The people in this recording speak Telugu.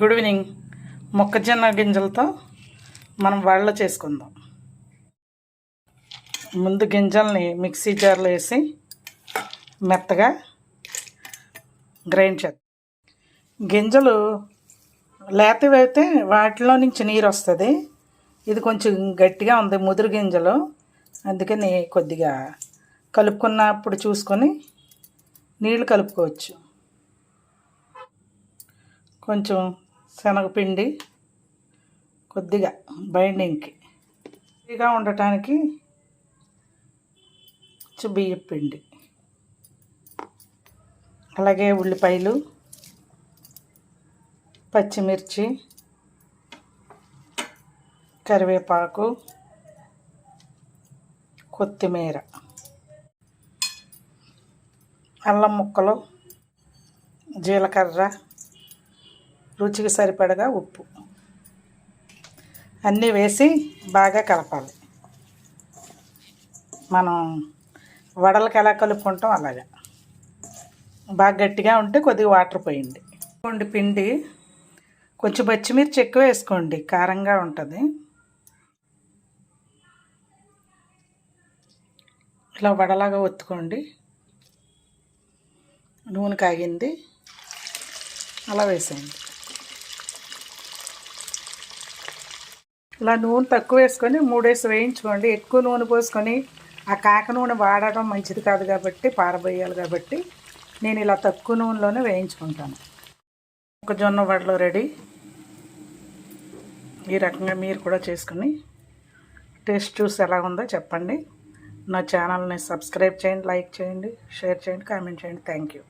Good evening. మొక్కజొన్న గింజలతో మనం వడలు చేసుకుందాం. ముందు గింజల్ని మిక్సీ జార్లో వేసి మెత్తగా గ్రైండ్ చేద్దాం. గింజలు లేతవి అయితే వాటిలో నుంచి నీరు వస్తుంది. ఇది కొంచెం గట్టిగా ఉంది ముదురు గింజలు. అందుకని కొద్దిగా కలుపుకున్నప్పుడు చూసుకొని నీళ్ళు కలుపుకోవచ్చు. కొంచెం శనగపిండి కొద్దిగా బైండింగ్కి. ఫ్రీగా ఉండటానికి కొంచెం బియ్యం పిండి. అలాగే ఉల్లిపాయలు పచ్చిమిర్చి కరివేపాకు కొత్తిమీర అల్లం ముక్కలు జీలకర్ర రుచికి సరిపడగా ఉప్పు. అన్నీ వేసి బాగా కలపాలి. మనం వడలకి ఎలా కలుపుకుంటాం అలాగా. బాగా గట్టిగా ఉంటే కొద్దిగా వాటర్ పోయింది. కొండి పిండి కొంచెం పచ్చిమిర్చి ఎక్కువ వేసుకోండి కారంగా ఉంటుంది. ఇలా వడలాగా ఒత్తుకోండి. నూనె కాగింది. అలా వేసేయండి. ఇలా నూనె తక్కువ వేసుకొని మూడేసి వేయించుకోండి. ఎక్కువ నూనె పోసుకొని ఆ కాక నూనె వాడడం మంచిది కాదు కాబట్టి పారబోయాలి కాబట్టి నేను ఇలా తక్కువ నూనెలోనే వేయించుకుంటాను. ఒక జొన్న వడలు రెడీ. ఈ రకంగా మీరు కూడా చేసుకుని టేస్ట్ చూసి ఎలా ఉందో చెప్పండి. నా ఛానల్ని సబ్స్క్రైబ్ చేయండి లైక్ చేయండి షేర్ చేయండి కామెంట్ చేయండి. Thank you.